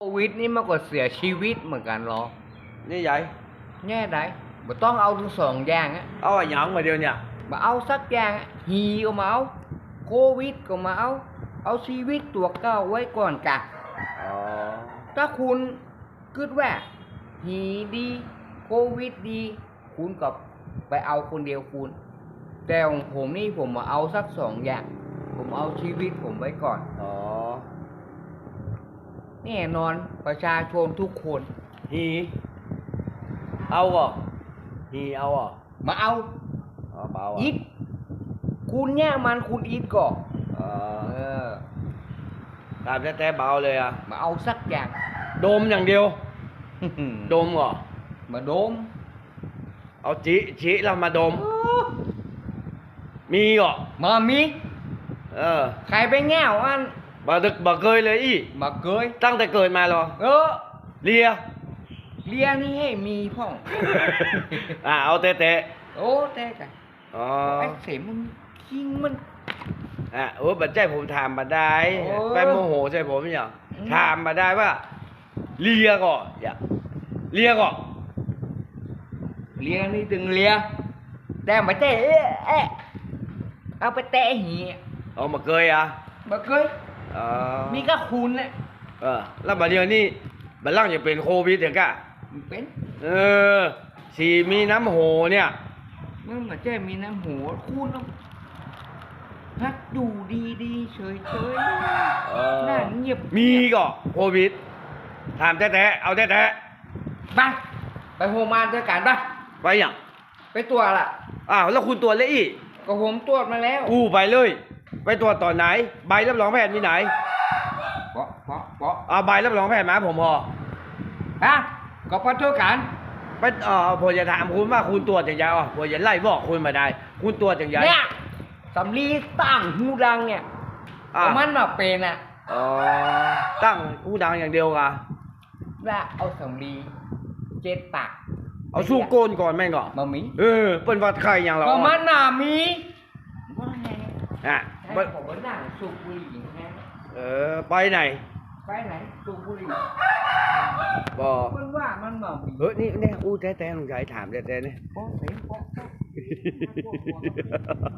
โควิดนี่มันก็เสียชีวิตเหมือนกันเหรอ như vậy แง่ได้บ่ต้องเอาทั้งสองอย่างอะ ôi là nhận mà điều nhỉ บ่เอาสักอย่างอะฮีก็มาเอาโควิดก็มาเอา เอาชีวิตตัวเก้าไว้ก่อนกะ ờ ถ้าคุณคิดว่าฮีดี โควิดดี คุณก็ไปเอาคนเดียวคุณ แต่ของผมนี่ผมมาเอาสักสองอย่าง ผมเอาชีวิตผมไว้ก่อน ờ แน่นอนประชาชนทุกคน hi âu à hi âu à มาเอา ờ bảo อิ à ดคุณเนี่ยมันคุณอิดก่อนเอ ờ อ làm cho té bảo เลย à มาเอาสักอย่าง đôm nhằng điều đôm à มาโดม เอาจีจีเรามาดม มีเหรอมามี เออ ใครไปแง่วอัน บ่ดึกบ่เคยเลยอีมาเกยตั้งแต่เกิดมาเหรอเออเลียเรียนนี่ให้มีพ่อง อ่าเอาเตะเตะโอ้แต่กันอ๋อไอ้เสมมันคิงมัน อะโอ้บัดใจผมถามมาได้โอ้ ไปโมโหใช่ผมอย่างอืมถามมาได้ว่าเลียก่อนอย่าเลียก่อนเรียนนี่ตึงเรียแต่มาเตะเอ๊ะเอ๊ะเอาไปเตะหีเอามาเคยอะมาเกยเออมีก็คุณน่ะเออแล้วบัดเดียวนี้บัดล่างจะเป็นโควิดเดี๋ยวกะมันเป็นเออสีมีน้ำโหเนี่ยมึงมาเจ้มีน้ำหัวคุณต้องพักดูดีดีๆเฉยเฉยๆเออ หน้าเงียบมีก่อโควิดถามแท้ๆเอาแท้ไปไปโรงพยาบาลด้วยกันปะๆไปอย่างไปตรวจละอ้าวแล้วคุณตรวจเลยอีกก็ผมตรวจมาแล้วอู้ไปเลย ไปตรวจตอนไหน ใบรับรองแพทย์มีไหนเปาะเปาะเปาะเอาใบรับรองแพทย์มาผมพอ ฮะก็พอเท่ากันไปเอ่อผมจะถามคุณว่าคุณตรวจอย่างไรอ๋อผมจะไล่บอกคุณมาได้ คุณตรวจอย่างไรเนี่ยสำลีตั้งหูดังเนี่ยอ่าเอามันมาเป็นอะอ๋อตั้งผู้ดังอย่างเดียวกะแล้วเอาสำลีเจ็ดปากเอาสู้โกนก่อนแม่งก่อนมามีเออเปิ้นวัดไข่อย่างเราก็อะมันน่ะมีว่าไง อะให้เปิ้นผมว่านั่งสูบบุหรี่แฮะเออไปไหนไปไหนสูบบุหรี่บอกมันว่ามันมามีเออนี่เนี่ยอู้แท้ๆลงใจถามแท้ๆเนี่ยโอ้เสียงโป๊ะโป๊ะ